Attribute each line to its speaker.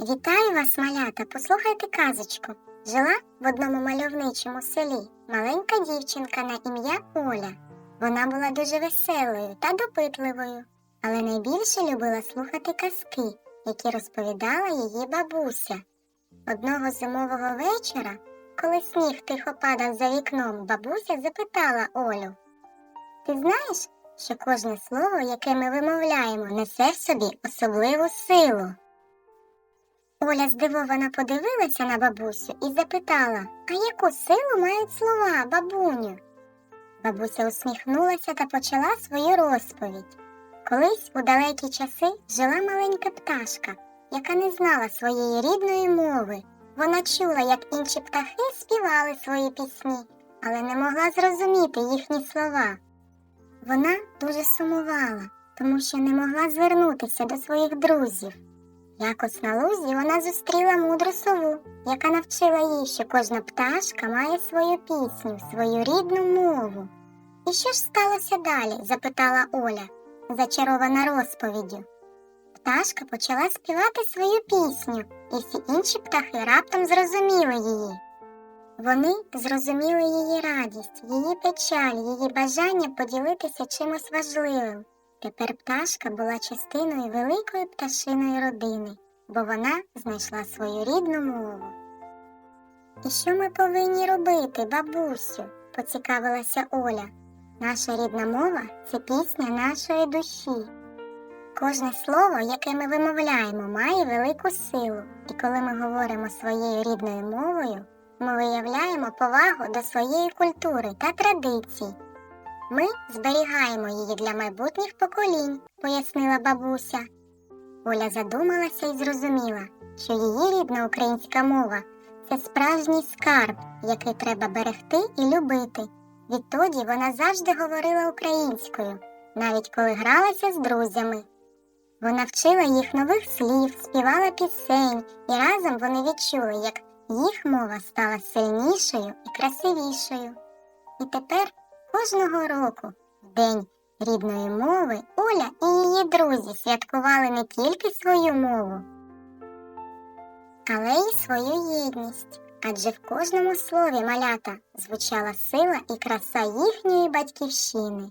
Speaker 1: Вітаю вас, малята! Послухайте казочку. Жила в одному мальовничому селі маленька дівчинка на ім'я Оля. Вона була дуже веселою та допитливою, але найбільше любила слухати казки, які розповідала її бабуся. Одного зимового вечора, коли сніг тихо падав за вікном, бабуся запитала Олю: Ти знаєш, що кожне слово, яке ми вимовляємо, несе в собі особливу силу? Оля здивовано подивилася на бабусю і запитала, а яку силу мають слова, бабуню? Бабуся усміхнулася та почала свою розповідь. Колись у далекі часи жила маленька пташка, яка не знала своєї рідної мови. Вона чула, як інші птахи співали свої пісні, але не могла зрозуміти їхні слова. Вона дуже сумувала, тому що не могла звернутися до своїх друзів. Якось на лузі вона зустріла мудру сову, яка навчила їй, що кожна пташка має свою пісню, свою рідну мову. І що ж сталося далі? запитала Оля, зачарована розповіддю. Пташка почала співати свою пісню, і всі інші птахи раптом зрозуміли її. Вони зрозуміли її радість, її печаль, її бажання поділитися чимось важливим. Тепер пташка була частиною великої пташиної родини, бо вона знайшла свою рідну мову. І що ми повинні робити, бабусю? поцікавилася Оля. Наша рідна мова це пісня нашої душі. Кожне слово, яке ми вимовляємо, має велику силу, і коли ми говоримо своєю рідною мовою, ми виявляємо повагу до своєї культури та традицій. Ми зберігаємо її для майбутніх поколінь, пояснила бабуся. Оля задумалася і зрозуміла, що її рідна українська мова це справжній скарб, який треба берегти і любити. Відтоді вона завжди говорила українською, навіть коли гралася з друзями. Вона вчила їх нових слів, співала пісень, і разом вони відчули, як їх мова стала сильнішою і красивішою. І тепер Кожного року, День рідної мови, Оля і її друзі святкували не тільки свою мову, але й свою єдність. Адже в кожному слові малята звучала сила і краса їхньої батьківщини.